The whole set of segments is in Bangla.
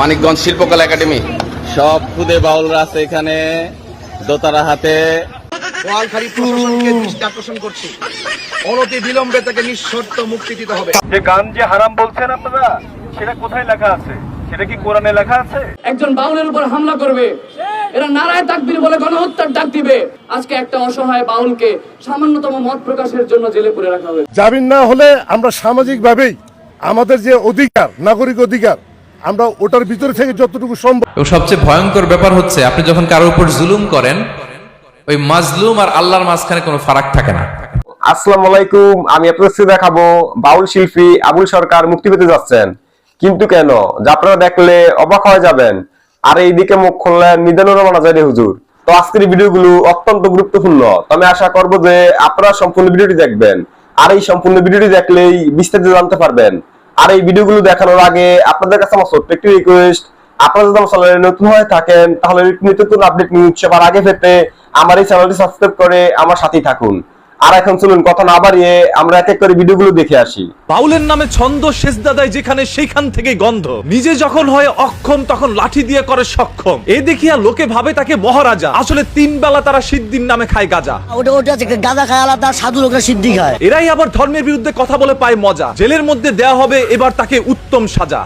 মানিকগঞ্জ শিল্পকলা একাডেমি। সব খুদে বাউলরা আছে এখানে। দোতারা হাতে। আকর্ষণ করছি। অনতি বিলম্বে তাকে নিঃশর্ত মুক্তি দিতে হবে। যে গান যে হারাম বলছেন আপনারা সেটা কোথায় লেখা আছে? সেটা কি কোরআনে লেখা আছে? একজন বাউলের উপর হামলা করবে। এরা নারায় তাকবীর বলে গণহত্যার ডাক দিবে। আজকে একটা অসহায় বাউলকে সামান্যতম মত প্রকাশের জন্য জেলে পুরে রাখা হয়েছে। জামিন না হলে আমরা সামাজিকভাবেই আমাদের যে অধিকার নাগরিক অধিকার আমরা ওটার ভিতরে থেকে যতটুকু সম্ভব সবচেয়ে ভয়ঙ্কর ব্যাপার হচ্ছে আপনি যখন কারোর উপর জুলুম করেন ওই মাজলুম আর আল্লাহর মাঝখানে কোনো ফারাক থাকে না। আসসালামু আলাইকুম আমি আপনাদের দেখাবো বাউল শিল্পী আবুল সরকার মুক্তি পেতে যাচ্ছেন। কিন্তু কেন? যা আপনারা দেখলে অবাক হয়ে যাবেন। আর এইদিকে মুখ খুললেন নিদানুর রহমান আজারি হুজুর। তো আজকের ভিডিওগুলো অত্যন্ত গুরুত্বপূর্ণ। আমি আশা করব যে আপনারা সম্পূর্ণ ভিডিওটি দেখবেন। আর এই সম্পূর্ণ ভিডিওটি দেখলেই বিস্তারিত জানতে পারবেন। আর এই ভিডিওগুলো দেখানোর আগে আপনাদের কাছে আমার ছোট্ট একটি রিকোয়েস্ট আপনারা যদি আমার চ্যানেলে নতুন হয়ে থাকেন, তাহলে নিত্য নতুন আপডেট নিউজ সবার আগে পেতে আমার এই চ্যানেলটি সাবস্ক্রাইব করে আমার সাথেই থাকুন। আর এখন চলুন কথা না বাড়িয়ে আমরা এক এক করে ভিডিওগুলো দেখে আসি। বাউলের নামে ছন্দ শেষদাদায় যেখানে সেইখান থেকে গন্ধ। নিজে যখন হয় অক্ষম তখন লাঠি দিয়ে করে সক্ষম। এ দেখিয়া লোকে ভাবে তাকে মহারাজা। আসলে তিন বেলা তারা সিদ্ধির নামে খায় গাজা। ওটা ওটা আছে, গাঁদা খায় আলাদা সাধু লোকরা সিদ্ধি খায়। এরাই আবার ধর্মের বিরুদ্ধে কথা বলে পায় মজা। জেলের মধ্যে দেয়া হবে এবার তাকে উত্তম সাজা।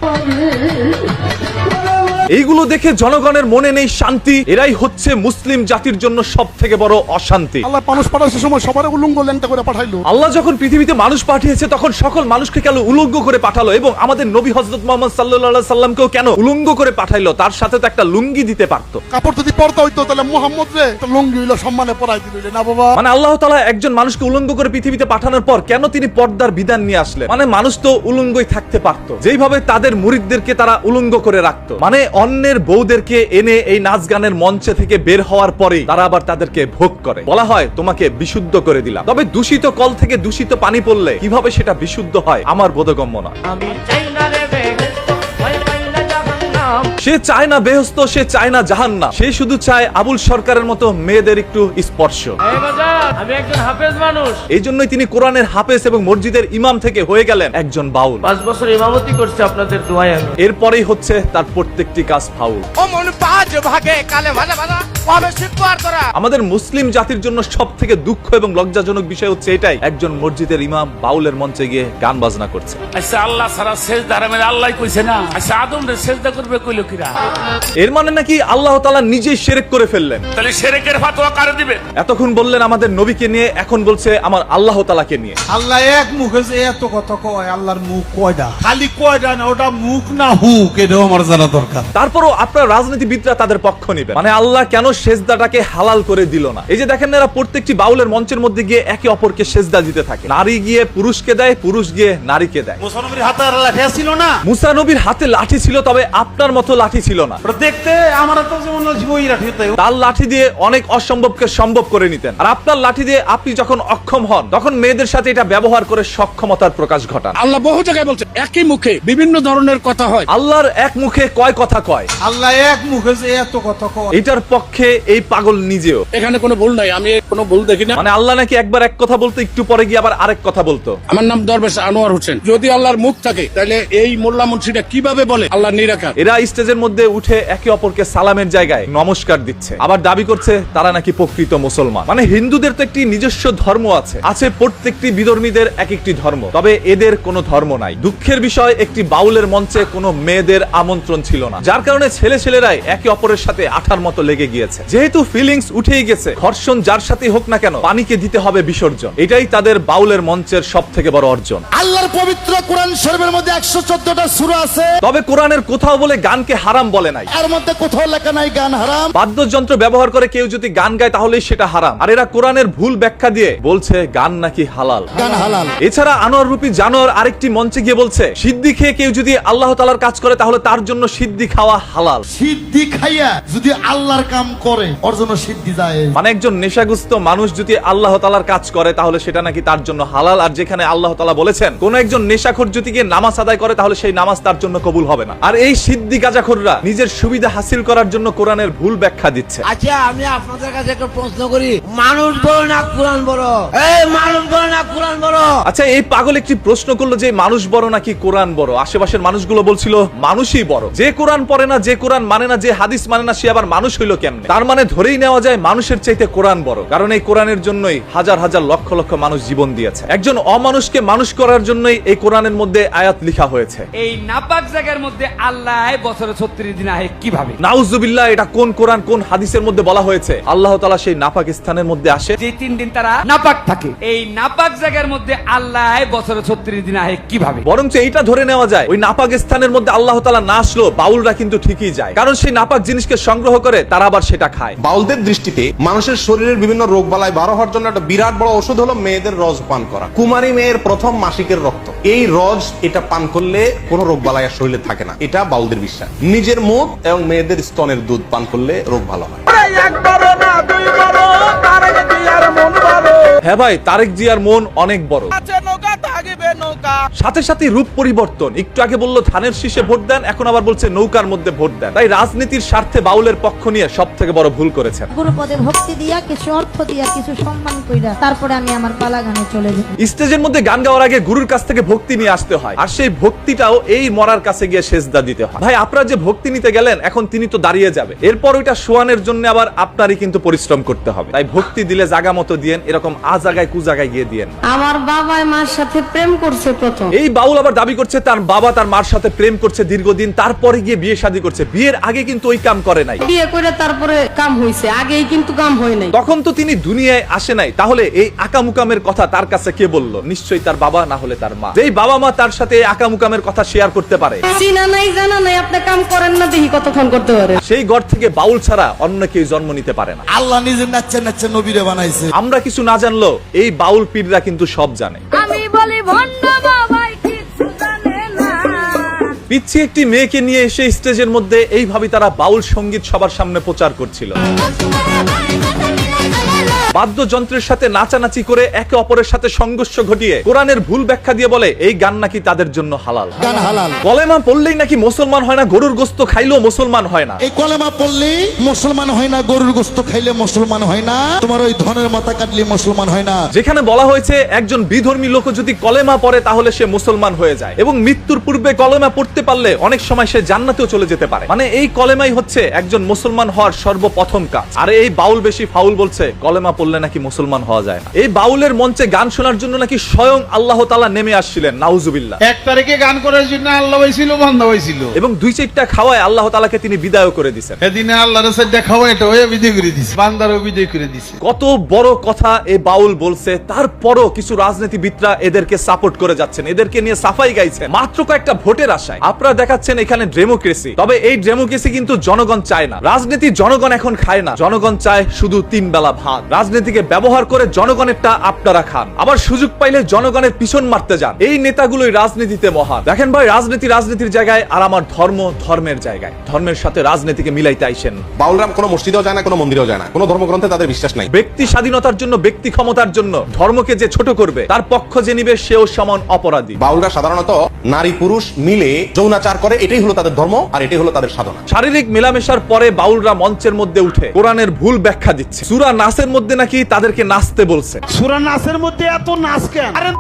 এইগুলো দেখে জনগণের মনে নেই শান্তি। এরাই হচ্ছে মুসলিম জাতির জন্য সব থেকে বড় অশান্তি। আল্লাহ মানুষ সময় সবার উলঙ্গ ল্যাংটা করে পাঠাইলো। আল্লাহ যখন পৃথিবীতে মানুষ পাঠিয়েছে তখন সকল মানুষকে কেন উলঙ্গ করে পাঠালো? এবং আমাদের নবী হজরত মোহাম্মদ সাল্লাহ সাল্লামকেও কেন উলঙ্গ করে পাঠাইলো? তার সাথে তো একটা লুঙ্গি দিতে পারতো। কাপড় যদি পরতে হইতো তাহলে মোহাম্মদ রে লুঙ্গি হইল সম্মানে পরাই দিল না বাবা? মানে আল্লাহ তালা একজন মানুষকে উলঙ্গ করে পৃথিবীতে পাঠানোর পর কেন তিনি পর্দার বিধান নিয়ে আসলেন? মানে মানুষ তো উলঙ্গই থাকতে পারতো। যেইভাবে তাদের মুরিদদেরকে তারা উলঙ্গ করে রাখতো। মানে অন্যের বউদেরকে এনে এই নাচ গানের মঞ্চে থেকে বের হওয়ার পরে তারা আবার তাদেরকে ভোগ করে। বলা হয়, তোমাকে বিশুদ্ধ করে দিলাম। তবে দূষিত কল থেকে দূষিত পানি পড়লে কীভাবে সেটা বিশুদ্ধ হয়, আমার বোধগম্য নয়। সে চায় না বেহস্ত সে চায় না জাহান্না সে শুধু চায় আবুল সরকারের মতো মেয়েদের একটু স্পর্শ। আমি একজন হাফেজ মানুষ। এই জন্যই তিনি কোরআনের হাফেজ এবং মসজিদের ইমাম থেকে হয়ে গেলেন একজন বাউল। পাঁচ বছর ইমামতি করছে আপনাদের দোয়ায় আমি। এরপরেই হচ্ছে তার প্রত্যেকটি কাজ ফাউল। পাঁচ ভাগে কালে আমাদের মুসলিম জাতির জন্য সব থেকে দুঃখ এবং লজ্জাজনক বিষয় হচ্ছে এটাই। একজন মসজিদের ইমাম বাউলের মঞ্চে গিয়ে গান বাজনা করছে। আচ্ছা আল্লাহ সারা শেষ আল্লাহ কইছে না? আচ্ছা আদম রে সেজদা করবে কইলো কিরা এর মানে নাকি আল্লাহ তালা নিজেই সেরেক করে ফেললেন। তাহলে সেরেকের ফাতোয়া কারে দিবে? এতক্ষণ বললেন আমাদের নবীকে নিয়ে এখন বলছে আমার আল্লাহ তালাকে নিয়ে। আল্লাহ এক মুখে যে এত কথা কয় আল্লাহর মুখ কয়টা খালি কয়টা না ওটা মুখ না হুক এটাও আমার জানা দরকার। তারপরও আপনার রাজনীতিবিদরা তাদের পক্ষ নেবেন। মানে আল্লাহ কেন সেজদাটাকে হালাল করে দিল না? এই যে দেখেন এরা প্রত্যেকটি বাউলের মঞ্চের মধ্যে গিয়ে একে অপরকে সেজদা দিতে থাকে। নারী গিয়ে পুরুষকে দেয় পুরুষ গিয়ে নারীকে দেয়। মুসলমানের হাতে লাঠি ছিল না? মুসা নবীর হাতে লাঠি ছিল তবে আপনার মতো লাঠি ছিল না। দেখতে আমার তো যেমন ওই লাঠি তার লাঠি দিয়ে অনেক অসম্ভবকে সম্ভব করে নিতেন। আর আপনার লাঠি দিয়ে আপনি যখন অক্ষম হন তখন মেয়েদের সাথে এটা ব্যবহার করে সক্ষমতার প্রকাশ ঘটান। আল্লাহ বহু জায়গায় বলছে একই মুখে বিভিন্ন ধরনের কথা হয়। আল্লাহর এক মুখে কয় কথা কয়? আল্লাহ এক মুখে যে এত কথা কয়। এটার পক্ষে এই পাগল নিজেও। এখানে কোনো ভুল নাই আমি কোনো ভুল দেখি না। মানে আল্লাহ নাকি একবার এক কথা বলতো একটু পরে গিয়ে আবার আরেক কথা বলতো? আমার নাম দরবেশ আনোয়ার হোসেন। যদি আল্লাহর মুখ থাকে তাহলে এই মোল্লা মুন্সিটা কীভাবে বলে? আল্লাহ নিরাকার। এরা স্টেজের মধ্যে উঠে একে অপরকে সালামের জায়গায় নমস্কার দিচ্ছে। আবার দাবি করছে তারা নাকি প্রকৃত মুসলমান। মানে হিন্দুদের তো একটি নিজস্ব ধর্ম আছে। আছে প্রত্যেকটি বিধর্মীদের এক একটি ধর্ম। তবে এদের কোনো ধর্ম নাই। দুঃখের বিষয় একটি বাউলের মঞ্চে কোনো মেয়েদের আমন্ত্রণ ছিল না। যার কারণে ছেলে ছেলেরাই একে অপরের সাথে আঠার মতো লেগে গিয়েছে। যেহেতু ফিলিংস উঠেই গেছে ঘর্ষণ যার সাথে হোক না কেন পানিকে দিতে হবে বিসর্জন। এটাই তাদের বাউলের মঞ্চের সব থেকে বড় অর্জন। আল্লাহর পবিত্র কোরআন শরীফের মধ্যে একশো চোদ্দটা সুরা আছে। তবে কোরআনের কোথাও বলে গানকে হারাম বলে নাই। এর মধ্যে কোথাও লেখা নাই গান হারাম। বাদ্যযন্ত্র ব্যবহার করে কেউ যদি গান গায় তাহলে সেটা হারাম। আর এরা কোরআনের ভুল ব্যাখ্যা দিয়ে বলছে গান নাকি হালাল। গান হালাল। এছাড়া আনোয়ার রূপী জানোয়ার আরেকটি মঞ্চে গিয়ে বলছে সিদ্ধি খেয়ে কেউ যদি আল্লাহ তালার কাজ করে তাহলে তার জন্য সিদ্ধি খাওয়া হালাল। সিদ্ধি খাইয়া যদি আল্লাহর কাম করে ওর জন্য সিদ্ধি যায় মানে একজন নেশাগ্রস্ত মানুষ যদি আল্লাহ তালার কাজ করে তাহলে সেটা নাকি তার জন্য হালাল। আর যেখানে আল্লাহ তালা বলেছেন কোন একজন নেশাখোর যদি গিয়ে নামাজ আদায় করে তাহলে সেই নামাজ তার জন্য কবুল হবে না। আর এই সিদ্ধি গাজাখোররা নিজের সুবিধা হাসিল করার জন্য কোরআনের ভুল ব্যাখ্যা দিচ্ছে। আচ্ছা আমি আপনাদের কাছে একটা প্রশ্ন করি। মানুষ বড় না কোরআন বড়? এই মানুষ বড় না কোরআন বড়? আচ্ছা এই পাগল একটি প্রশ্ন করল যে মানুষ বড় নাকি কোরআন বড়? আশেপাশের মানুষগুলো বলছিল মানুষই বড়। যে কোরআন পড়ে না যে কোরআন মানে না যে হাদিস মানে না সে আবার মানুষ হইল কেমনে? তার মানে ধরেই নেওয়া যায় মানুষের চাইতে কোরআন বড়। কারণ এই কোরআনের জন্যই হাজার হাজার লক্ষ লক্ষ মানুষ জীবন দিয়েছে। একজন অমানুষকে মানুষ করার জন্যই এই কোরআনের মধ্যে আয়াত লিখা হয়েছে। এই নাপাক জায়গার মধ্যে আল্লাহ বছরে ছত্রিশ দিন আহে কীভাবে? নাউজুবিল্লাহ এটা কোন কোরআন কোন হাদিসের মধ্যে বলা হয়েছে? আল্লাহ তালা সেই নাপাকিস্তানের মধ্যে আসে। যে তিন দিন তারা নাপাক থাকে। এই নাপাক জায়গার মধ্যে আল্লাহ বছরে ছত্রিশ দিন আহে কীভাবে? বরঞ্চ এইটা ধরে নেওয়া যায় ওই নাপাক স্থানের মধ্যে আল্লাহ তালা না আসলো বাউলরা কিন্তু ঠিকই যায়। কারণ সেই নাপাক জিনিসকে সংগ্রহ করে তারা আবার সেটা খায়। বাউলদের দৃষ্টিতে মানুষের শরীরের বিভিন্ন রোগ বালাই বারো হওয়ার জন্য একটা বিরাট বড় ওষুধ হলো মেয়েদের রজ পান করা। কুমারী মেয়ের প্রথম মাসিকের রক্ত। এই রজ এটা পান করলে কোনো রোগ বালাই আর শরীরে থাকে না। এটা বাউলদের বিশ্বাস। নিজের মুখ এবং মেয়েদের স্তনের দুধ পান করলে রোগ ভালো হয়। হ্যাঁ ভাই তারেক জিয়ার মন অনেক বড়। সাথে সাথে রূপ পরিবর্তন। একটু আগে বলল ধানের শীষে ভোট দেন এখন আবার বলছে নৌকার মধ্যে ভোট দেন। তাই রাজনীতির স্বার্থে বাউলের পক্ষ নিয়ে সব থেকে বড় ভুল করেছেন। পদে ভক্তি দিয়া কিছু অর্থ দিয়া কিছু সম্মান কইরা তারপরে আমি আমার পালা গানে চলে যাই। স্টেজের মধ্যে গান গাওয়ার আগে গুরুর কাছ থেকে ভক্তি নিয়ে আসতে হয়। আর সেই ভক্তিটাও এই মরার কাছে গিয়ে সেজদা দিতে হয়। ভাই আপনারা যে ভক্তি নিতে গেলেন এখন তিনি তো দাঁড়িয়ে যাবে। এরপর ওইটা শোয়ানের জন্য আবার আপনারই কিন্তু পরিশ্রম করতে হবে। তাই ভক্তি দিলে জাগা মতো দিয়েন এরকম আ জায়গায় কু জায়গায় গিয়ে দিয়েন আমার বাবা মার সাথে প্রেম করছে প্রথম। এই বাউল আবার দাবি করছে তার বাবা তার মার সাথে প্রেম করছে দীর্ঘদিন তারপরে গিয়ে বিয়ে শাদী করছে। বিয়ের আগে কিন্তু ওই কাম করে নাই। বিয়ে করে তারপরে কাম হইছে আগেই কিন্তু কাম হয় নাই। তখন তো তিনি দুনিয়ায় আসে নাই। তাহলে এই আকামুকামের কথা তার কাছে কে বলল? নিশ্চয়ই তার বাবা না হলে তার মা। যেই বাবা মা তার সাথে এই আকামুকামের কথা শেয়ার করতে পারে। চিনা নাই জানা নাই আপনি কাম করেন না দেখি কতক্ষণ করতে পারে। সেই ঘর থেকে বাউল ছাড়া অন্য কেউ জন্ম নিতে পারে না। আল্লাহ নিজে নাচছে নাচছে নবীরে বানাইছে। আমরা কিছু না জানলো এই বাউল পীররা কিন্তু সব জানে। আমি বলি ভন্ড বাবাই কিছু জানে না। পিচ্ছি একটি মেয়েকে নিয়ে এসে স্টেজের মধ্যে এইভাবে তারা বাউল সংগীত সবার সামনে প্রচার করছিল। বাদ্যযন্ত্রের সাথে নাচানাচি করে একে অপরের সাথে সংঘর্ষ ঘটিয়ে কোরআনের ভুল ব্যাখ্যা দিয়ে বলে এই গান নাকি তাদের জন্য হালাল। গান হালাল। কলেমা পড়লেই নাকি মুসলমান হয় না গরুর গোস্ত খাইলেও মুসলমান হয় না। এই কলেমা পড়লে মুসলমান হয় না গরুর গোস্ত খাইলে মুসলমান হয় না তোমার ওই ধনের মাথা কাটলে মুসলমান হয় না। যেখানে বলা হয়েছে একজন বিধর্মী লোক যদি কলেমা পড়ে তাহলে সে মুসলমান হয়ে যায়। এবং মৃত্যুর পূর্বে কলেমা পড়তে পারলে অনেক সময় সে জান্নাতেও চলে যেতে পারে। মানে এই কলেমাই হচ্ছে একজন মুসলমান হওয়ার সর্বপ্রথম কাজ। আর এই বাউল বেশি ফাউল বলছে কলেমা পড়লে নাকি মুসলমান হওয়া যায় না। এই বাউলের মঞ্চে গান শোনার জন্য নাকি স্বয়ং আল্লাহ তালা নেমে আসছিলেন নাউজুবিল্লাহ। এক তারিখে গান করার জন্য আল্লাহ হয়েছিল বন্ধ হয়েছিল এবং দুই চারটা খাওয়ায় আল্লাহ তালাকে তিনি বিদায় করে দিছেন। এদিনে আল্লাহর সাথে খাওয়া এটা হয়ে বিদায় করে দিছে। বান্দারও বিদায় করে দিছে। কত বড় কথা এই বাউল বলছে তারপরও কিছু রাজনীতিবিদরা এদেরকে সাপোর্ট করে যাচ্ছেন এদেরকে নিয়ে সাফাই গাইছেন। মাত্র কয়েকটা ভোটের আশায় আপনারা দেখাচ্ছেন এখানে ডেমোক্রেসি। তবে এই ডেমোক্রেসি কিন্তু জনগণ চায় না। রাজনীতি জনগণ এখন খায় না। জনগণ চায় শুধু তিন বেলা ভাত রাজনীতিকে ব্যবহার করে জনগণেরটা আপনারা খান। আবার সুযোগ পাইলে জনগণের পিছন মারতে যান। এই নেতাগুলোই রাজনীতিতে মহান। দেখেন ভাই রাজনীতি রাজনীতির জায়গায় আর আমার ধর্ম ধর্মের জায়গায়। ধর্মের সাথে রাজনীতিকে মিলাইতে আইসেন। বাউলরাম কোনো মসজিদেও যায় না কোনো মন্দিরেও যায় না। কোনো ধর্মগ্রন্থে তাদের বিশ্বাস নাই। ব্যক্তি স্বাধীনতার জন্য ব্যক্তি ক্ষমতার জন্য ধর্মকে যে ছোট করবে তার পক্ষ যে নিবে সেও সমান অপরাধী। বাউলরা সাধারণত নারী পুরুষ মিলে যৌনাচার করে এটাই হলো তাদের ধর্ম আর এটাই হলো তাদের সাধনা। শারীরিক মেলামেশার পরে বাউলরা মঞ্চের মধ্যে উঠে কোরআনের ভুল ব্যাখ্যা দিচ্ছে। সুরা নাসের মধ্যে নাকি তাদেরকে নাচতে বলছে? সুরা নাসের মধ্যে এত নাচ কেন? আরে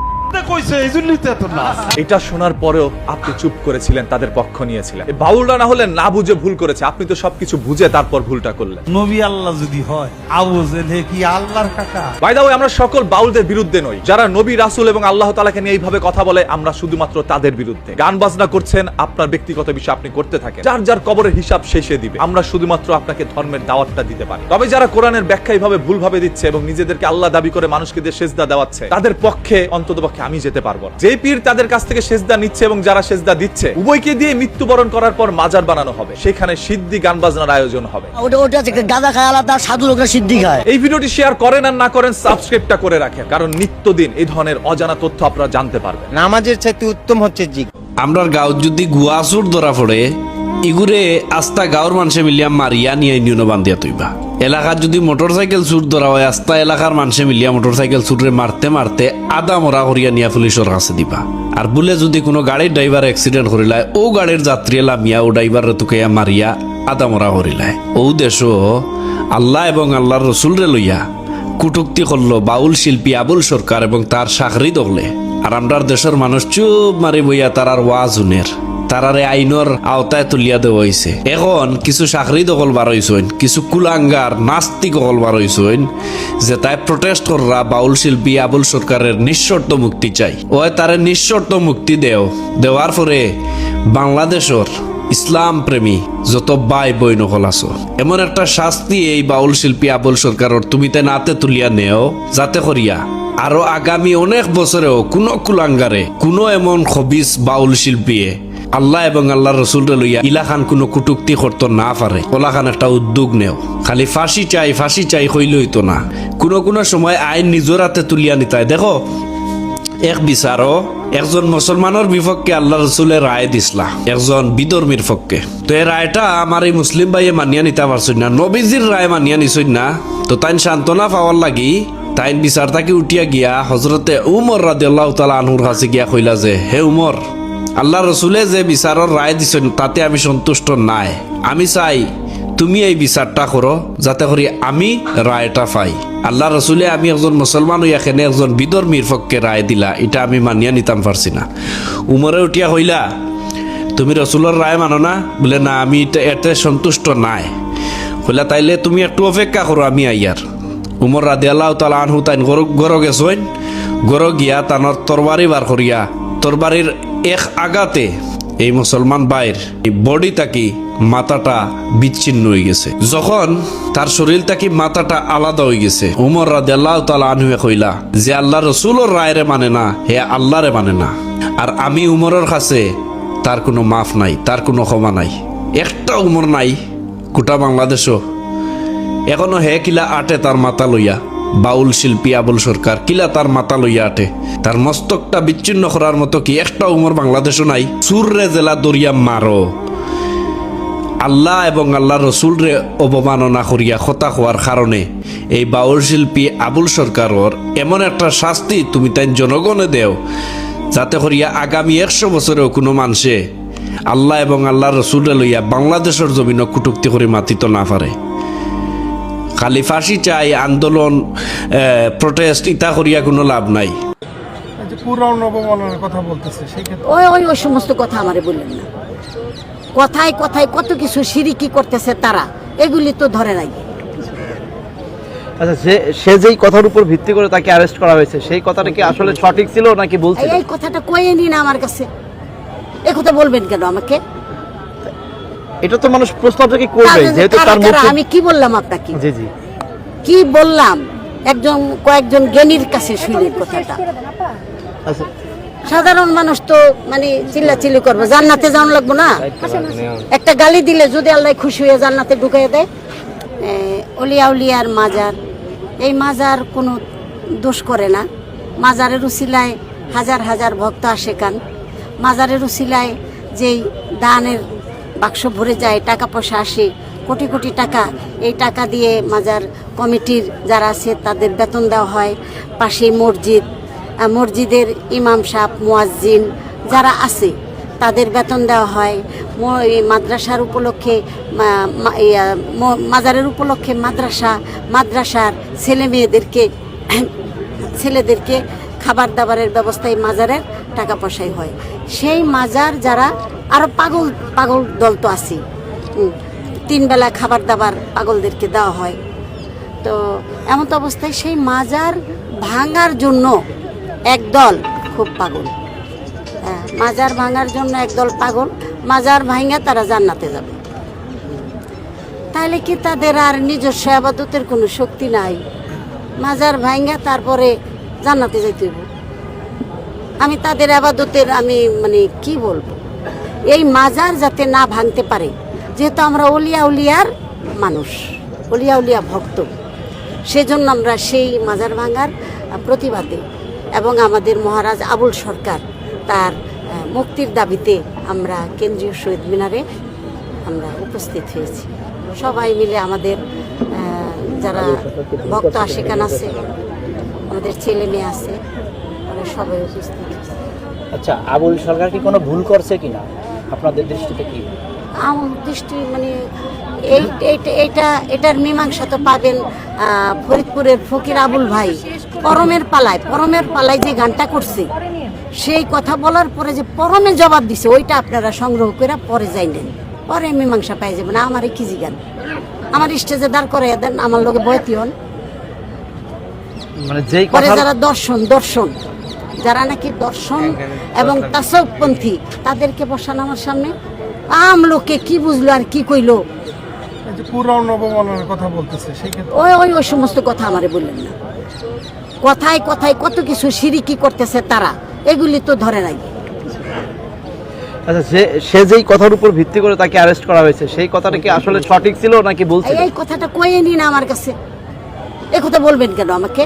কইছে এই জন্যই তো এত নাচ। এটা শোনার পরেও আপনি চুপ করেছিলেন তাদের পক্ষ নিয়েছিলেন এই বাউলরা না হলে না বুঝে ভুল করেছে আপনি তো সবকিছু বুঝে তারপর ভুলটা করলেন। নবী আল্লাহ যদি হয় আবু জেলে কি আল্লাহর কাকা? বাই দা আমরা সকল বাউলদের বিরুদ্ধে নই। যারা নবী রাসূল এবং আল্লাহ তাআলাকে নিয়ে এইভাবে কথা বলে আমরা শুধুমাত্র তাদের বিরুদ্ধে। গান বাজনা করছেন আপনার ব্যক্তিগত বিষয় আপনি করতে থাকেন। যার যার কবরের হিসাব শেষে দিবে। আমরা শুধুমাত্র আপনাকে ধর্মের দাওয়াতটা দিতে পারি। তবে যারা কোরআনের ব্যাখ্যা এইভাবে ভুলভাবে দিচ্ছে এবং নিজেদেরকে আল্লাহ দাবি করে মানুষকে দিয়ে সেজদা দেওয়াচ্ছে তাদের পক্ষে অন্ততপক্ষে আমি যেতে পারব না। যে পীর তাদের কাছ থেকে সেজদা নিচ্ছে এবং যারা সেজদা দিচ্ছে উভয়কে দিয়ে মৃত্যুবরণ করার পর মাজার বানানো হবে। সেখানে সিদ্ধি গান বাজনার আয়োজন হবে। ওটা ওটা গাঁদা খায় আলাদা সাধু লোকরা সিদ্ধি খায় এই ভিডিওটি শেয়ার করেন আর না করেন সাবস্ক্রাইবটা করে রাখেন। কারণ নিত্যদিন এই ধরনের অজানা তথ্য আপনারা জানতে পারবেন। নামাজের চাইতে উত্তম হচ্ছে জিগ। আমরার গাঁৱত যদি গুয়া চোর ধরা পড়ে ইগুরে আস্তা গাঁৱৰ মানুষে মিলিয়া মারিয়া নিয়ে নিউনো বান্ধিয়া তৈবা এলাকাত যদি মোটর সাইকেল চুর ধরা হয়, আস্তা এলাকার মানুষে মিলিয়া মোটর সাইকেল চুরে মারতে মারতে আদা মরা করিয়া নিয়া পুলিশের কাছে দিবা। আর বলে যদি কোনো গাড়ির ড্রাইভার অ্যাক্সিডেন্ট করিলায় ও গাড়ির যাত্রী লামিয়া ও ড্রাইভার তুকাইয়া মারিয়া আদা মরা করিলায় ও দেশ, আল্লাহ এবং আল্লাহর রসুলরে লইয়া কুটুক্তি করল বাউল শিল্পী আবুল সরকার এবং তার সাকরি দগলে আর আমরার দেশের মানুষ চুপ মারি বইয়া তারার ওয়াজ উনের তারারে আইনর আওতায় তুলিয়া দেওয়া হয়েছে এখন কিছু চাকরি দখল বার হইছেন কিছু কুলাঙ্গার নাস্তিক দখল বার হইছেন যে তাই প্রটেস্ট কররা বাউল শিল্পী আবুল সরকারের নিঃশর্ত মুক্তি চাই। ও তারে নিঃশর্ত মুক্তি দেও দেওয়ার পরে বাংলাদেশর ইসলাম প্রেমী যত বাই বই নকল আছো। এমন একটা শাস্তি এই বাউল শিল্পী আবুল সরকারের তুমি তে নাতে তুলিয়া নেও, যাতে করিয়া। আরও আগামী অনেক বছরেও কোনো কুলাঙ্গারে কোনো এমন খবিস বাউল শিল্পীয়ে আল্লাহ এবং আল্লাহ রসুলরে লইয়া ইলাখান কোনো কুটুক্তি করতে না পারে। ওলাখান একটা উদ্যোগ নেও। খালি ফাঁসি চাই ফাঁসি চাই হইলে হইতো না। কোনো কোনো সময় আইন নিজের হাতে তুলিয়া নিতায় দেখো, এক বিচারও একজন মুসলমানের বিপক্ষে আল্লাহ রসুলের রায় দিসলা। একজন বিধর্মীর পক্ষে। তো এই রায়টা আমার এই মুসলিম ভাইয়ে মানিয়া নিতে পারছেন না নবীজির রায় মানিয়া নিছই না তো তাইন সান্ত্বনা পাওয়ার লাগি, তাইন বিচার তাকে উঠিয়া গিয়া হজরতে উমর রাদি আল্লাহ তালা আনহুর কাছে গিয়া কইলা যে, হে উমর আল্লাহ রসুলে যে বিচারের রায় দিছেন, তাতে আমি সন্তুষ্ট নাই। আমি চাই, তুমি এই বিচারটা করো, যাতে করি আমি রায়টা পাই। আল্লাহ রসুলে আমি একজন মুসলমান হইয়া এখানে একজন বিধর্মীর পক্ষে রায় দিলা, এটা আমি মানিয়া নিতাম পারছি না। উমরে উঠিয়া হইলা তুমি রসুলের রায় মানো না? বলে, না, আমি এতে সন্তুষ্ট নাই। হইলা তাইলে তুমি একটু অপেক্ষা করো, আমি আইয়ার উমর রাদি আল্লাহ তালা আনহু তাইন গরো গেছইন গরো গিয়া তানর তরবারি বার করিয়া তরবারির এক আগাতে এই মুসলমান বাইর এই বডি তাকি মাথাটা বিচ্ছিন্ন হয়ে গেছে? যখন তার শরীর তাকি মাথাটা আলাদা হয়ে গেছে? উমর রাদে আল্লাহ কইলা, যে আল্লাহ রসুলোর রায়রে মানে না, হে আল্লাহরে মানে না। আর আমি উমরের কাছে তার কোনো মাফ নাই, তার কোনো ক্ষমা নাই। একটা উমর নাই, গোটা বাংলাদেশও। এখনও হে কিলা আটে তার মাথা লইয়া। বাউল শিল্পী আবুল সরকার কিলা তার মাথা লইয়া আটে। তার মস্তকটা বিচ্ছিন্ন করার মতো কি একটা উমর বাংলাদেশও নাই? সুররে জেলা দরিয়া মারো। আল্লাহ এবং আল্লাহ রসুলরে অবমাননা করিয়া খতা হওয়ার কারণে এই বাউল শিল্পী আবুল সরকারর এমন একটা শাস্তি তুমি তাই জনগণে দেও, যাতে করিয়া আগামী একশো বছরেও কোনো মানুষে আল্লাহ এবং আল্লাহ রসুলরে লইয়া বাংলাদেশের জমিন কুটুক্তি করে মাতিত না পারে। খালি ফাঁসি চাই আন্দোলন প্রটেস্ট ইতা করিয়া কোনো লাভ নাই। ওই ওই ওই সমস্ত কথা আমারে বললেন না। কথায় কথায় কত কিছু সিরিকি করতেছে তারা এগুলি তো ধরে নাই। আচ্ছা সে সে যেই কথার উপর ভিত্তি করে তাকে অ্যারেস্ট করা হয়েছে সেই কথাটা কি আসলে সঠিক ছিল নাকি এই কথাটা কয়ে নিন আমার কাছে। এ কথা বলবেন কেন আমাকে? এটা তো মানুষ প্রশ্ন আপনাকে করবে? যেহেতু তার? মুখে আমি কি বললাম আপনাকে? জি জি। কি বললাম? একজন কয়েকজন জ্ঞানীর কাছে শুনলেন কথাটা। আচ্ছা। সাধারণ মানুষ তো মানে চিল্লাচিল্লি করবে। জান্নাতে যাওয়ান লাগবো না? একটা গালি দিলে যদি আল্লাহ খুশি হয়ে জান্নাতে ঢুকিয়ে দেয় এ, অলিয়া উলিয়ার মাজার। এই মাজার কোনো দোষ করে না। মাজারের উসিলায় হাজার হাজার ভক্ত আসে কান। মাজারের উসিলায় যেই দানের বাক্স ভরে যায়, টাকা পয়সা আসে, কোটি কোটি টাকা। এই টাকা দিয়ে মাজার কমিটির যারা আছে, তাদের বেতন দেওয়া হয়। পাশে মসজিদ মসজিদের ইমাম সাহ মুয়াজ্জিন যারা আছে, তাদের বেতন দেওয়া হয়। মাদ্রাসার উপলক্ষে মাজারের উপলক্ষে মাদ্রাসা, মাদ্রাসার ছেলে মেয়েদেরকে, ছেলেদেরকে খাবার দাবারের ব্যবস্থায় মাজারের টাকা পয়সায় হয়। সেই মাজার যারা আরও পাগল পাগল দল তো আছে তিন বেলা খাবার দাবার পাগলদেরকে দেওয়া হয়। তো এমন তো অবস্থায় সেই মাজার ভাঙার জন্য একদল খুব পাগল। হ্যাঁ, মাজার ভাঙার জন্য একদল পাগল মাজার ভাঙা তারা জান্নাতে যাবে। তাহলে কি তাদের আর নিজস্ব আবাদতের কোনো শক্তি নাই? মাজার ভাঙা তারপরে জান্নাতে যেতে হইব। আমি তাদের আবাদতের, আমি মানে কি বলব? এই মাজার যাতে না ভাঙতে পারে, যেহেতু আমরা অলিয়া উলিয়ার মানুষ, অলিয়া উলিয়া ভক্ত, সেজন্য আমরা সেই মাজার ভাঙার প্রতিবাদে এবং আমাদের মহারাজ আবুল সরকার তার মুক্তির দাবিতে আমরা কেন্দ্রীয় শহীদ মিনারে আমরা উপস্থিত হয়েছি। সবাই মিলে আমাদের যারা ভক্ত আশেকান আছে, আমাদের ছেলে মেয়ে আছে আমরা সবাই উপস্থিত। আচ্ছা আবুল সরকার কি কোনো ভুল করছে কিনা? আপনাদের দৃষ্টিতে কি? আমার দৃষ্টি মানে এই এইটা- এইটা এটার মীমাংসা তো পাবেন ফরিদপুরের ফকির আবুল ভাই। পরমের পালায় পরমের পালায় যে গানটা করছে সেই কথা বলার পরে যে পরমে জবাব দিছে ওইটা আপনারা সংগ্রহ করে পরে যাই নেন পরে মীমাংসা পাই যাবেন। আমার কি গান। আমার স্টেজে দাঁড় করে দেন আমার লোকে বয়তি হন। মানে যেই পরে কথা যারা দর্শন দর্শন। যারা নাকি দর্শন এবং তাসবপন্থী তাদেরকে বসান আমার সামনে। আম লোকে কি বুঝলো আর কি কইলো? পুরাও কথা বলতেছে ওই ওই ওই সমস্ত কথা আমারে বললেন না। কথায় কথায় কত কিছু সিরিকি করতেছে তারা এগুলি তো ধরে নাই আচ্ছা সে সে যেই কথার উপর ভিত্তি করে তাকে অ্যারেস্ট করা হয়েছে সেই কথাটা কি আসলে সঠিক ছিল নাকি বলছিল এই- কথাটা কয়ে নিন আমার কাছে। এ কথা বলবেন কেন আমাকে?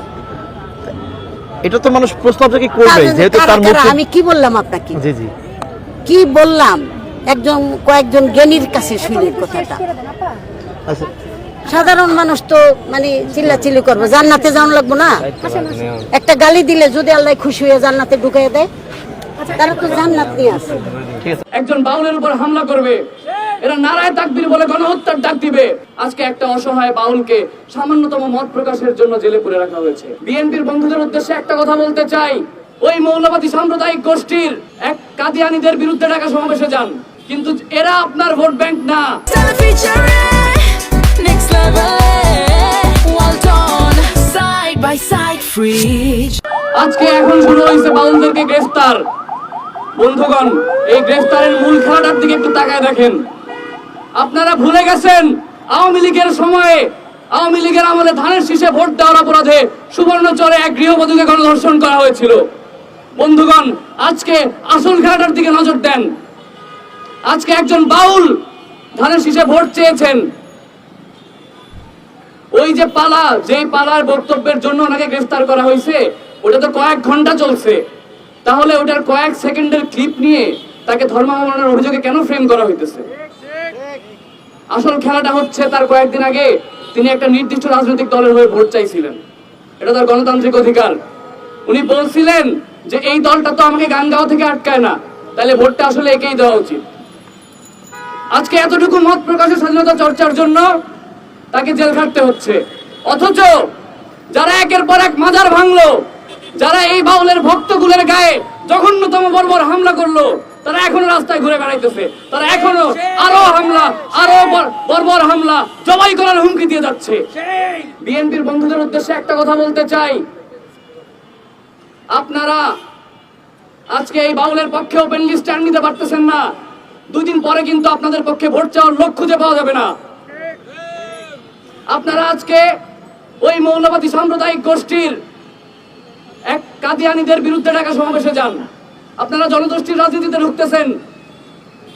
এটা তো মানুষ প্রশ্ন আপনাকে করবে যেহেতু তার? মুখে আমি কি বললাম আপনাকে? জি জি। কি বললাম? একজন কয়েকজন জ্ঞানীর কাছে শুনি কথাটা। আচ্ছা। সাধারণ মানুষ তো মানে চিল্লাচিল্লি করব। জান্নাতে যাওয়ান লাগবো না? একটা গালি দিলে যদি আল্লাহ খুশি হয়ে জান্নাতে ঢুকিয়ে দেয় তারা তো জান্নাত নিয়ে আসে। আছে একজন বাউলের উপর হামলা করবে। এরা নারায় তাকবীর বলে গণহত্যার ডাক দিবে। আজকে একটা অসহায় বাউলকে সামান্যতম মত প্রকাশের জন্য জেলে পুরে রাখা হয়েছে। বিএনপির বন্ধুদের উদ্দেশ্যে একটা কথা বলতে চাই। ওই মৌলবাদী সাম্প্রদায়িক গোষ্ঠীর এক কাদিয়ানিদের বিরুদ্ধে ডাকা সমাবেশে যান। কিন্তু এরা আপনার ভোট ব্যাংক না. আজকে এখন শুরু হয়েছে বাউলদেরকে গ্রেফতার। বন্ধুগণ এই গ্রেফতারের মূল খেলাটার দিকে একটু তাকায় দেখেন। আপনারা ভুলে গেছেন, আওয়ামী লীগের সময়ে আওয়ামী লীগের আমলে ধানের শীষে ভোট দেওয়ার অপরাধে সুবর্ণচরে এক গৃহবধূকে গণধর্ষণ করা হয়েছিল। বন্ধুগণ, আজকে আসল খেলাটার দিকে নজর দেন। আজকে একজন বাউল ধানের শীষে ভোট চেয়েছেন। ওই যে পালা, যে পালার বক্তব্যের জন্য ওনাকে গ্রেফতার করা হয়েছে, ওটা তো কয়েক ঘণ্টা চলছে। তাহলে ওটার কয়েক সেকেন্ডের ক্লিপ নিয়ে তাকে ধর্মাবলম্বনের অভিযোগে কেন ফ্রেম করা হইতেছে? আসল খেলাটা হচ্ছে তার কয়েকদিন আগে তিনি একটা নির্দিষ্ট রাজনৈতিক দলের হয়ে ভোট চাইছিলেন। এটা তার গণতান্ত্রিক অধিকার। উনি বলছিলেন যে এই দলটা তো আমাকে গান গাওয়া থেকে আটকায় না, তাহলে ভোটটা আসলে একেই দেওয়া উচিত। আজকে এতটুকু মত প্রকাশের স্বাধীনতা চর্চার জন্য তাকে জেল খাটতে হচ্ছে। অথচ যারা একের পর এক মাজার ভাঙলো, যারা এই বাউলের ভক্তগুলের গায়ে জঘন্যতম বর্বর হামলা করল তারা এখনও রাস্তায় ঘুরে বেড়াইতেছে। তারা এখনও আরও হামলা, আরও বর্বর হামলা, জবাই করার হুমকি দিয়ে যাচ্ছে। বিএনপির বন্ধুদের উদ্দেশ্যে একটা কথা বলতে চাই। আপনারা আজকে এই বাউলের পক্ষে ওপেনলি স্ট্যান্ড নিতে পারতেছেন না। দুই দিন পরে কিন্তু আপনাদের পক্ষে ভোট চাওয়ার লোক খুঁজে পাওয়া যাবে না। আপনারা আজকে ওই মৌলবাদী সাম্প্রদায়িক গোষ্ঠীর এক কাদিয়ানিদের বিরুদ্ধে ডাকা সমাবেশে যান। আপনারা জনগোষ্ঠীর রাজনীতিতে ঢুকতেছেন।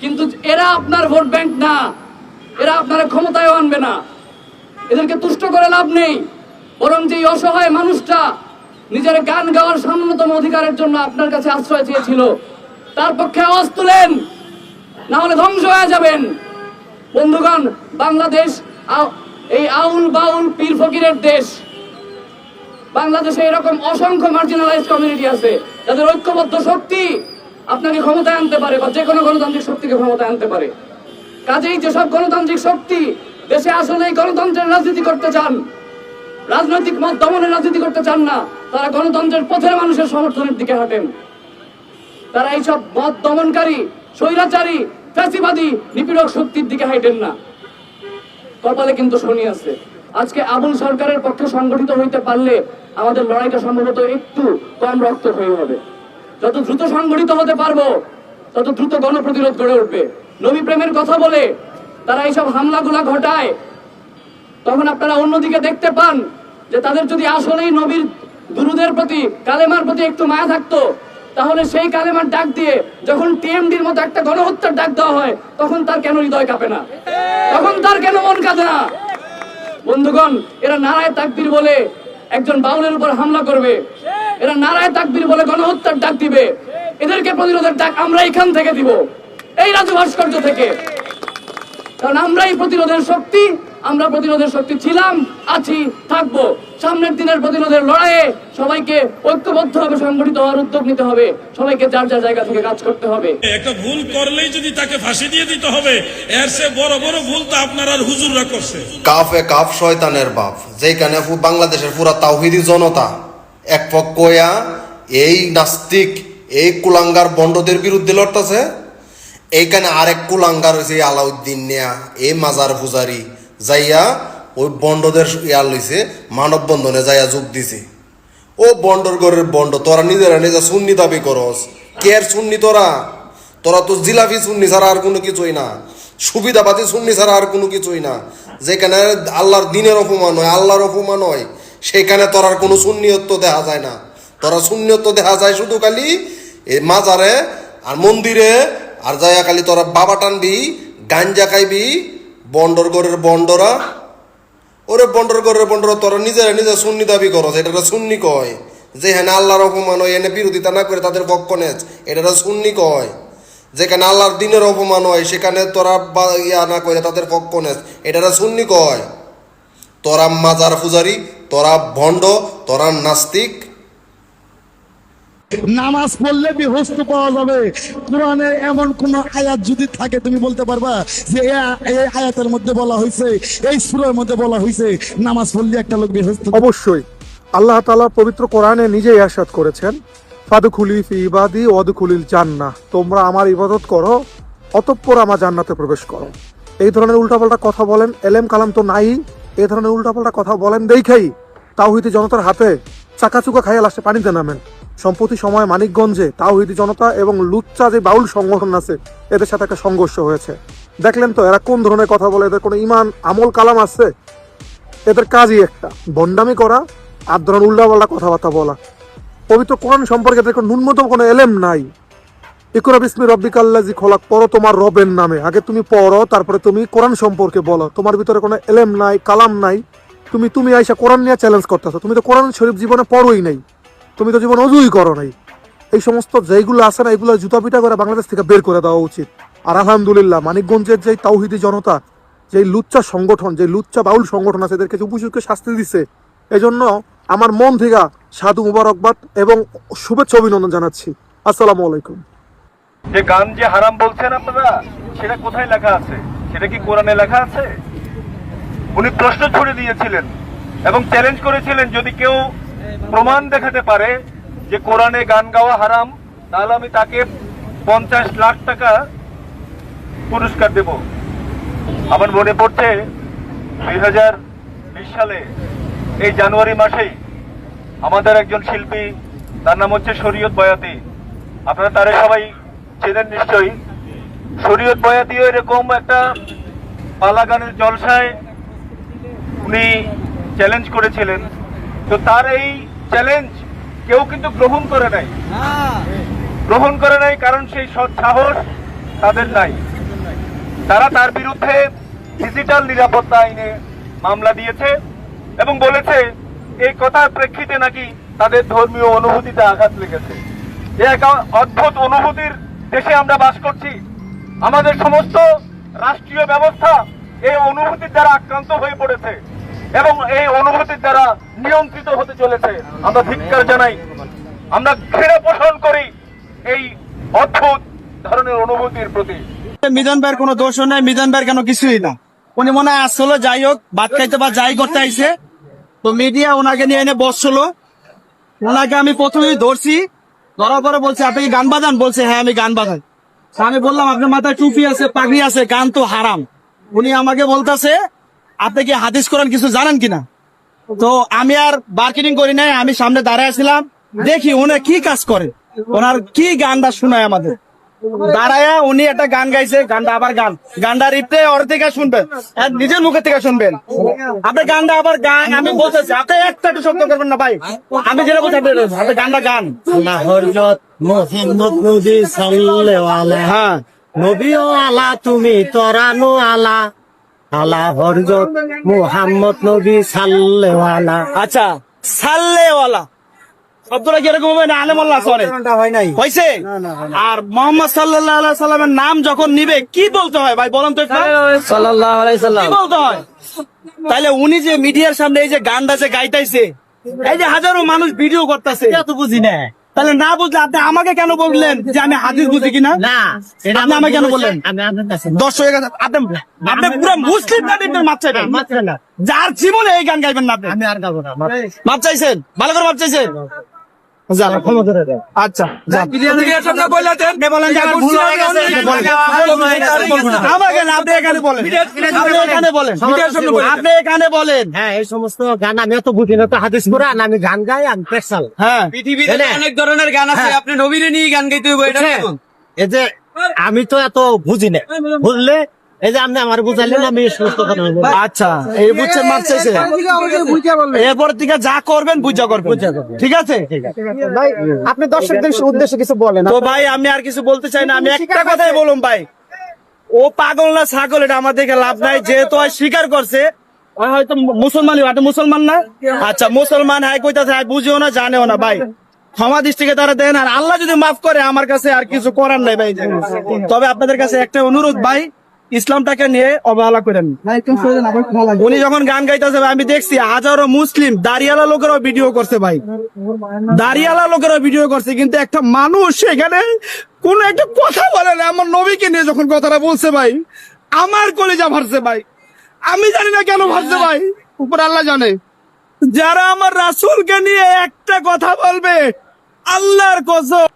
কিন্তু এরা আপনার ভোট ব্যাংক না। এরা আপনারা ক্ষমতায় আনবে না। এদেরকে তুষ্ট করে লাভ নেই। বরং যে অসহায় মানুষটা নিজের গান গাওয়ার সামান্যতম অধিকারের জন্য আপনার কাছে আশ্রয় চেয়েছিল, তার পক্ষে আওয়াজ তুলেন। না হলে ধ্বংস হয়ে যাবেন। বন্ধুগণ, বাংলাদেশ এই আউল বাউল পীর ফকিরের দেশ। বাংলাদেশে এরকম অসংখ্য মার্জিনালাইজ কমিউনিটি আছে, যাদের ঐক্যবদ্ধ শক্তি আপনাকে ক্ষমতায় আনতে পারে বা যে কোনো গণতান্ত্রিক শক্তিকে ক্ষমতায় আনতে পারে। কাজেই যেসব গণতান্ত্রিক শক্তি দেশে আসলে এই গণতন্ত্রের রাজনীতি করতে চান, রাজনৈতিক মত দমনের রাজনীতি করতে চান না, তারা গণতন্ত্রের পথের মানুষের সমর্থনের দিকে হাঁটেন। তারা এইসব মত দমনকারী, স্বৈরাচারী, ফ্যাসিবাদী, নিপীড়ক শক্তির দিকে হাঁটেন না। কপালে কিন্তু শনি আছে। আজকে আবুল সরকারের পক্ষে সংগঠিত হইতে পারলে আমাদের লড়াইটা সম্ভবত একটু কম রক্ত হয়ে হবে। যত দ্রুত সংগঠিত হতে পারব, তত দ্রুত গণপ্রতিরোধ গড়ে উঠবে। নবী প্রেমের কথা বলে তারা এইসব হামলাগুলা ঘটায়, তখন আপনারা অন্যদিকে দেখতে পান যে তাদের যদি আসলেই নবীর দুরুদের প্রতি, কালেমার প্রতি একটু মায়া থাকতো, তাহলে সেই কালেমার ডাক দিয়ে যখন টিএমডির মতো একটা গণহত্যার ডাক দেওয়া হয়, তখন তার কেন হৃদয় কাঁপে না? তখন তার কেন মন কাঁদে না? বন্ধুগণ, এরা নারায় তাকবির বলে একজন বাউলের উপর হামলা করবে। এরা নারায় তাকবির বলে গণহত্যার ডাক দিবে। এদেরকে প্রতিরোধের ডাক আমরা এখান থেকে দিব। এই রাজু ভাস্কর্য থেকে। কারণ আমরাই প্রতিরোধের শক্তি আমরা প্রতিরোধের শক্তি ছিলাম আছি থাকব। সামনের দিনের প্রতিরোধের লড়াইয়ে সবাইকে ঐক্যবদ্ধভাবে সংগঠিত হওয়ার উদ্যোগ নিতে হবে। সবাইকে যার যার জায়গা থেকে কাজ করতে হবে। একটা ভুল করলেই যদি তাকে ফাঁসি দিয়ে দিতে হবে এর সে বড় বড় ভুল তো আপনার আর হুজুররা করছে। কাফে কাফ শয়তানের বাপ যেখানে বাংলাদেশের পুরা তাওহিদি জনতা এক পক্ষয়া এই নাস্তিক এই কুলাঙ্গার বন্ডদের বিরুদ্ধে লড়তেছে। এইখানে আরেক কুলাঙ্গার হয়েছে আলাউদ্দিন নেয়া এই মাজার পূজারি। যাইয়া ওই বন্ডদের ইয়ার লইছে মানববন্ধনে যাইয়া যোগ দিছে। ও বন্ডর ঘরের বন্ড, তোরা নিজেরা নিজে সুন্নি দাবি করস। কের সুন্নি তোরা? তোরা তো জিলাপি সুন্নি ছাড়া আর কোনো কিছুই না। সুবিধাবাদী সুন্নি ছাড়া আর কোনো কিছুই না। যেখানে আল্লাহর দিনের অপমান হয়, আল্লাহর অপমান হয়, সেখানে তোরার কোনো সুন্নিয়ত্ব দেখা যায় না। তোরা সুন্নিয়ত্ব দেখা যায় শুধু খালি মাজারে আর মন্দিরে, আর যাইয়া খালি তোরা বাবা টানবি, গাঞ্জা খাইবি বন্ডর ঘরের বন্ডরা ওরে বন্ডর করে বন্ডর তোরা নিজেরা নিজে সুন্নি দাবি করো এটা সুন্নি কয়। যে হ্যাঁ আল্লাহর অপমান হয়, এনে বিরোধিতা না করে তাদের পক্ষ নেচ এটা সুন্নি কয়। যেখানে আল্লাহর দিনের অপমান হয়, সেখানে তোরা ইয়া না করে তাদের পক্ষ নেচ এটা সুন্নি কয়। তোরা মাজার পূজারি, তোরা ভণ্ড, তোরা নাস্তিক নামাজ পড়লে বিহস্ত পাওয়া যাবে। কোরআনে এমন কোন আয়াত যদি থাকে, তুমি বলতে পারবা যে এই আয়াতের মধ্যে বলা হয়েছে এই সুরের মধ্যে বলা হয়েছে নামাজ পড়লে একটা লোক বিহস্ত অবশ্যই। আল্লাহ তাআলা পবিত্র কোরআনে নিজেই আশাদ করেছেন, ফাদুখুলি ফি ইবাদি ওয়াদুখুলিল জান্নাহ। তোমরা আমার ইবাদত করো, অতঃপর আমার জান্নাতে প্রবেশ করো। এই ধরনের উল্টাপাল্টা কথা বলেন এলেম কালাম তো নাই এই ধরনের উল্টাপাল্টা কথা বলেন দেখেই তাওহিদি জনতার হাতে চাকাচুকা খাইয়া লাস্টে পানিতে নামেন। সম্প্রতি সময় মানিকগঞ্জে তাওহিদি জনতা এবং লুচ্চা যে বাউল সংগঠন আছে, এদের সাথে একটা সংঘর্ষ হয়েছে। দেখলেন তো, এরা কোন ধরনের কথা বলে? এদের কোনো ইমান, আমল, কালাম আছে? এদের কাজই একটা বন্ডামি করা, আর ধরনের উল্টাপাল্টা কথাবার্তা বলা। পবিত্র কোরআন সম্পর্কে এদের কোনো ন্যূনতম কোনো এলেম নাই। ইকরা বিসমি রব্বিকাল্লাজি খোলাক, পড়ো তোমার রবের নামে। আগে তুমি পড়ো, তারপরে তুমি কোরআন সম্পর্কে বলো। তোমার ভিতরে কোনো এলেম নাই, কালাম নাই। তুমি তুমি আইসা কোরআন নিয়ে চ্যালেঞ্জ করতেছো। তুমি তো কোরআন শরীফ জীবনে পড়োই নাই। তুমি তো জীবন অজুই করো নাই। এই সমস্ত যেগুলো আছে না, এগুলো জুতা পিটা করে বাংলাদেশ থেকে বের করে দেওয়া উচিত। আর আলহামদুলিল্লাহ, মানিকগঞ্জের যে তাওহিদি জনতা যে লুচ্চা সংগঠন যে লুচ্চা বাউল সংগঠন আছে, এদেরকে উপযুক্ত শাস্তি দিচ্ছে এজন্য আমার মন থেকে সাধু মুবারকবাদ এবং শুভেচ্ছা অভিনন্দন জানাচ্ছি। আসসালামু আলাইকুম। যে গান যে হারাম বলছেন আপনারা, সেটা কোথায় লেখা আছে? সেটা কি কোরআনে লেখা আছে? উনি প্রশ্ন ছুড়ে দিয়েছিলেন এবং চ্যালেঞ্জ করেছিলেন যদি কেউ প্রমাণ দেখাতে পারে যে কোরআনে গান গাওয়া হারাম তাহলে আমি তাকে পঞ্চাশ লাখ টাকা পুরস্কার দেব। আমার মনে পড়ছে দুই হাজার বিশ সালে, এই জানুয়ারি মাসেই আমাদের একজন শিল্পী, তার নাম হচ্ছে শরীয়ত বয়াতি। আপনারা তারা সবাই চেনেন নিশ্চয়ই। শরীয়ত বয়াতিও এরকম একটা পালা গানের জলসায় উনি চ্যালেঞ্জ করেছিলেন। তো তার এই চ্যালেঞ্জ কেউ কিন্তু গ্রহণ করে নাই। গ্রহণ করে নাই কারণ সেই সৎ সাহস তাদের নাই। তারা তার বিরুদ্ধে ডিজিটাল নিরাপত্তা আইনে মামলা দিয়েছে এবং বলেছে, এই কথার প্রেক্ষিতে নাকি তাদের ধর্মীয় অনুভূতিতে আঘাত লেগেছে। এ এক অদ্ভুত অনুভূতির দেশে আমরা বাস করছি। আমাদের সমস্ত রাষ্ট্রীয় ব্যবস্থা এই অনুভূতির দ্বারা আক্রান্ত হয়ে পড়েছে। এবং এই অনুভূতির দ্বারা নিয়ন্ত্রিত হতে চলেছে। আমরা ধিক্কার জানাই। আমরা ঘৃণা পোষণ করি এই অদ্ভুত ধরনের অনুভূতির প্রতি। মিজান ভাইয়ের কোনো দোষ নাই, মিজান ভাইয়ের কেন কিছুই না। উনি মনে হয় আসলো, যাই হোক, ভাত খাইতে বা যাই করতে আইছে। তো মিডিয়া ওনাকে নিয়ে এনে বসছিল ওনাকে আমি প্রথমেই ধরছি, ধরার পরে বলছে, আপনি কি গান বাজান? বলছে হ্যাঁ আমি গান বাজাই। আমি বললাম, আপনার মাথায় টুপি আছে, পাগড়ি আছে, গান তো হারাম। উনি আমাকে বলতেছে আপনি কি হাদিস কোরআন কিছু জানেন কিনা? তো আমি আর মার্কেটিং করি নাই আমি সামনে দাঁড়ায় ছিলাম দেখি উনি কি কাজ করে ওনার কি গানটা শোনায় আমাদের। দাঁড়ায়া উনি একটা গান গাইছে গানটা আবার গান। গানটা রিপ্লে ওর থেকে শুনবেন আর নিজের মুখের থেকে শুনবেন। আপনি গানটা আবার গান আমি বলতেছি আপনি একটা একটু শব্দ করবেন না ভাই। আমি যেটা বলছি আপনি গানটা গান। হরজত মোহাম্মদ নবী সাল্লাল্লাহু হ্যাঁ। নবীও আলা তুমি তরানো আলা আলা হরজত মোহাম্মদ নবী সাল্লেওয়ালা। আচ্ছা সাল্লেওয়ালা। শব্দটা কীরকম হবে না? আলেমাল্লাহ সরে হয় নাই। হয়েছে? আর মোহাম্মদ সাল্লাহ সাল্লামের নাম যখন নিবে কি বলতে হয়? ভাই বলেন তো সাল্লাহ কি বলতে হয়? তাহলে উনি যে মিডিয়ার সামনে এই যে গানটা যে গাইতাইছে এই যে হাজারো মানুষ ভিডিও করতেছে তো বুঝি না। তাহলে না বুঝলে আপনি আমাকে কেন বললেন যে আমি হাদিস বুঝি কিনা? না এটা আপনি আমাকে কেন বললেন? দশ আপনি আপনি পুরো মুসলিম নারীদের চাইবেন? যার জীবনে এই গান গাইবেন না আপনি। আমি আর গাবো না মাপ চাইছেন? ভালো করে মাপ চাইছেন যান। ক্ষমা করে দাও আচ্ছা আপনি হয়ে এখানে বলেন। আপনি এখানে বলেন। আপনি এখানে বলেন। হ্যাঁ এই সমস্ত গান আমি এত বুঝি না তো হাদিস কোরআন আমি গান গাই আমি পেশাল হ্যাঁ। পৃথিবীতে অনেক ধরনের গান আছে হ্যাঁ। আপনি নবীরে নিয়ে গান গাইতে হইব এটা বুঝছেন? এই যে আমি তো এত বুঝি না। বুঝলে এই যে আপনি আমার বুঝাইলেন আমি এই সমস্ত কথা বলব। আচ্ছা এই বুঝছেন মাপ চাইছে এরপর থেকে যা করবেন বুঝা করবেন। ঠিক আছে? ভাই আপনি দর্শকদের উদ্দেশ্যে কিছু বলেন। তো ভাই আমি আর কিছু বলতে চাই না। আমি একটা কথাই বলুন ভাই। ও পাগল না ছাগল এটা আমার দেখে লাভ নাই। যেহেতু স্বীকার করছে হয়তো মুসলমানই মুসলমান না? আচ্ছা মুসলমান হ্যাঁ কইতাছে হ্যাঁ বুঝিও না জানেও না ভাই। ক্ষমা দৃষ্টিকে তারা দেন আর আল্লাহ যদি মাফ করে আমার কাছে আর কিছু করার নাই ভাই। তবে আপনাদের কাছে একটা অনুরোধ ভাই ইসলামটাকে নিয়ে অবহেলা করেন। উনি যখন গান গাইতেছে আমি দেখছি হাজারো মুসলিম দাঁড়িয়ালা লোকেরাও ভিডিও করছে ভাই। দাঁড়িয়ালা লোকেরা ভিডিও করছে কিন্তু একটা মানুষ সেখানে কোন একটা কথা বলে না। আমার নবীকে নিয়ে যখন কথাটা বলছে ভাই আমার কলেজা ভারছে ভাই। আমি জানি না কেন ভাবছে ভাই। উপর আল্লাহ জানে। যারা আমার রাসূলকে নিয়ে একটা কথা বলবে আল্লাহর কসম।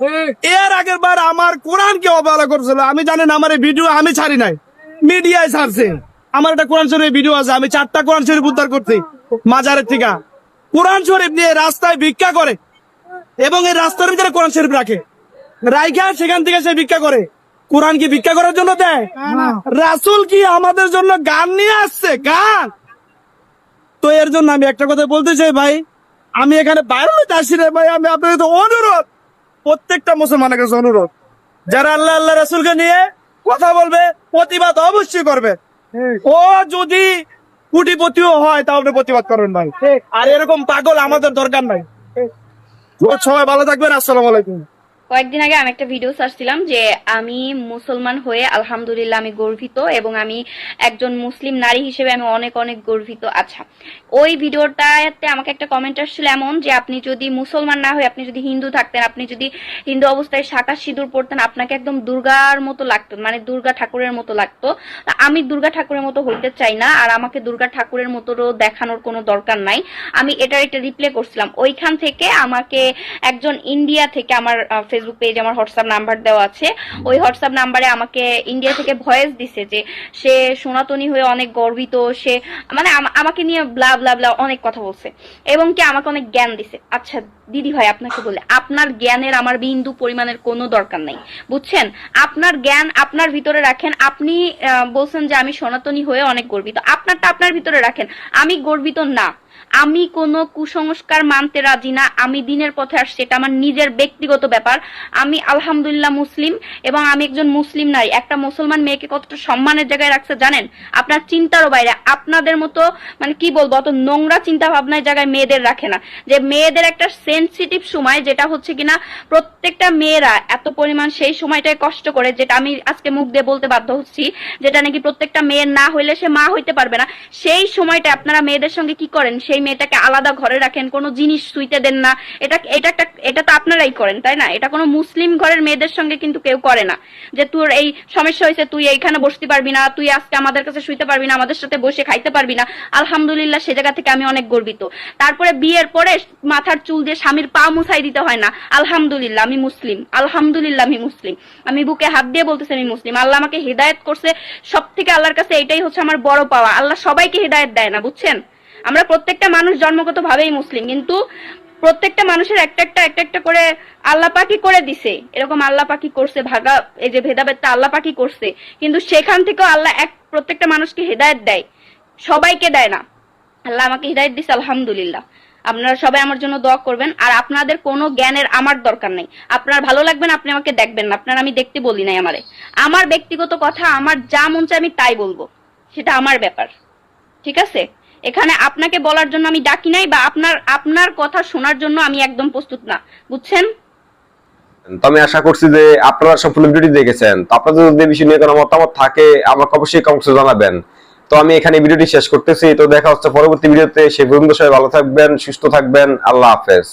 এর আগের বার আমার কোরআনকে অবহেলা করছিল। আমি জানেন আমার এই ভিডিও আমি ছাড়ি নাই। মিডিয়ায় ছাড়ছে। আমার একটা কোরআন শরীফ ভিডিও আছে। আমি চারটা কোরআন শরীফ উদ্ধার করছি মাজারের থেকে কোরআন শরীফ নিয়ে রাস্তায় ভিক্ষা করে এবং এই রাস্তার ভিতরে কোরআন শরীফ রাখে। রাইখা সেখান থেকে সে ভিক্ষা করে। কোরআন কি ভিক্ষা করার জন্য দেয়? রাসূল কি আমাদের জন্য গান নিয়ে আসছে? গান। তো এর জন্য আমি একটা কথা বলতে চাই ভাই। আমি এখানে বাইরে আসি রে ভাই। আমি আপনাদের অনুরোধ। প্রত্যেকটা মুসলমানের কাছে অনুরোধ। যারা আল্লাহ আল্লাহ রাসুলকে নিয়ে কথা বলবে প্রতিবাদ অবশ্যই করবে। ও যদি কুটিপতিও হয় তাহলে প্রতিবাদ করবেন ভাই। আর এরকম পাগল আমাদের দরকার নাই। সবাই ভালো থাকবেন আসসালাম আলাইকুম। কয়েকদিন আগে আমি একটা ভিডিও সার্চ ছিলাম যে আমি মুসলমান হয়ে আলহামদুলিল্লাহ আমি গর্বিত এবং আমি একজন মুসলিম নারী হিসেবে আমি অনেক অনেক গর্বিত। আচ্ছা ওই ভিডিওটাতে আমাকে একটা কমেন্ট আসছিল এমন যে আপনি যদি মুসলমান না হয়ে আপনি যদি হিন্দু থাকতেন, আপনি যদি হিন্দু অবস্থায় শাখা সিঁদুর পড়তেন আপনাকে একদম দুর্গার মতো লাগতো মানে দুর্গা ঠাকুরের মতো লাগতো। আমি দুর্গা ঠাকুরের মতো হইতে চাই না, আর আমাকে দুর্গা ঠাকুরের মতো দেখানোর কোনো দরকার নাই। আমি এটার একটা রিপ্লে করছিলাম। ওইখান থেকে আমাকে একজন ইন্ডিয়া থেকে আমার ফেসবুক পেজ আমার হোয়াটসঅ্যাপ নাম্বার দেওয়া আছে। ওই হোয়াটসঅ্যাপ নাম্বারে আমাকে ইন্ডিয়া থেকে ভয়েস দিছে যে সে সনাতনী হয়ে অনেক গর্বিত, সে মানে আম- আমাকে নিয়ে ব্লা ব্লা ব্লা অনেক কথা বলছে এবং কি আমাকে অনেক জ্ঞান দিছে। আচ্ছা দিদি ভাই আপনাকে বলে, আপনার জ্ঞানের আমার বিন্দু পরিমাণের কোনো দরকার নাই, বুঝছেন? আপনার জ্ঞান আপনার ভিতরে রাখেন, আপনি বলছেন যে আমি সনাতনী হয়ে অনেক গর্বিত, আপনারটা আপনার ভিতরে রাখেন, আমি গর্বিত না। আমি কোনো কুসংস্কার মানতে রাজি না, আমি দিনের পথে আসছি, এটা আমার নিজের ব্যক্তিগত ব্যাপার। আমি আলহামদুলিল্লাহ মুসলিম এবং আমি একজন মুসলিম নারী একটা মুসলমান মেয়েকে কতটা সম্মানের জায়গায় রাখছে জানেন? আপনার চিন্তারও বাইরে, আপনাদের মতো মানে কি বলব, অত নোংরা চিন্তা ভাবনার জায়গায় মেয়েদের রাখে না। যে মেয়েদের একটা সেন্সিটিভ সময়, যেটা হচ্ছে কিনা, প্রত্যেকটা মেয়েরা এত পরিমাণ সেই সময়টায় কষ্ট করে, যেটা আমি আজকে মুখ দিয়ে বলতে বাধ্য হচ্ছি, যেটা নাকি প্রত্যেকটা মেয়ের না হইলে সে মা হইতে পারবে না, সেই সময়টা আপনারা মেয়েদের সঙ্গে কি করেন? সেই মেয়েটাকে আলাদা ঘরে রাখেন, কোনো জিনিস শুইতে দেন না। এটা এটা একটা, এটা তো আপনারাই করেন, তাই না? এটা কোনো মুসলিম ঘরের মেয়েদের সঙ্গে কিন্তু কেউ করে না। যে তোর এই সমস্যা হয়েছে, তুই এইখানে বসতে পারবি না, তুই আজকে আমাদের কাছে শুইতে পারবি না, আমাদের সাথে বসে খাইতে পারবি না। আলহামদুলিল্লাহ, সে জায়গা থেকে আমি অনেক গর্বিত। তারপরে বিয়ের পরে মাথার চুল দিয়ে স্বামীর পা মুছাই দিতে হয় না। আলহামদুলিল্লাহ, আমি মুসলিম। আলহামদুলিল্লাহ, আমি মুসলিম। আমি বুকে হাত দিয়ে বলতেছি, আমি মুসলিম। আল্লাহ আমাকে হৃদায়ত করছে। সব থেকে আল্লাহর কাছে এটাই হচ্ছে আমার বড় পাওয়া। আল্লাহ সবাইকে হৃদায়ত দেয় না, বুঝছেন? আমরা প্রত্যেকটা মানুষ জন্মগত ভাবেই মুসলিম, কিন্তু প্রত্যেকটা মানুষের একটা একটা একটা একটা করে আল্লাহ পাকি করে দিছে। এরকম আল্লাহ পাকি করছে, ভাগা, এই যে ভেদাভেদটা আল্লাহ পাকি করছে। কিন্তু সেখান থেকেও আল্লাহ এক, প্রত্যেকটা মানুষকে হেদায়ত দেয়। সবাইকে দেয় না। আল্লাহ আমাকে হৃদায়ত দিছে, আলহামদুলিল্লাহ। আপনারা সবাই আমার জন্য দোয়া করবেন। আর আপনাদের কোনো জ্ঞানের আমার দরকার নেই। আপনার ভালো লাগবেন, আপনি আমাকে দেখবেন না। আপনার আমি দেখতে বলি নাই আমারে। আমার ব্যক্তিগত কথা, আমার যা মন চায় আমি তাই বলব। সেটা আমার ব্যাপার। ঠিক আছে? এখানে আপনাকে বলার জন্য আমি ডাকি নাই বা আপনার আপনার কথা শোনার জন্য আমি একদম প্রস্তুত না। বুঝছেন? তো আমি আশা করছি যে আপনারা সব ভিডিওটি দেখেছেন তো আপনাদের যদি বিষয় নিয়ে কোনো মতামত থাকে, আমাকে অবশ্যই কমেন্টসে জানাবেন। তো আমি এখানে ভিডিওটি শেষ করতেছি। তো দেখা হচ্ছে পরবর্তী ভিডিওতে। সেই পর্যন্ত সবাই ভালো থাকবেন, সুস্থ থাকবেন। আল্লাহ হাফেজ।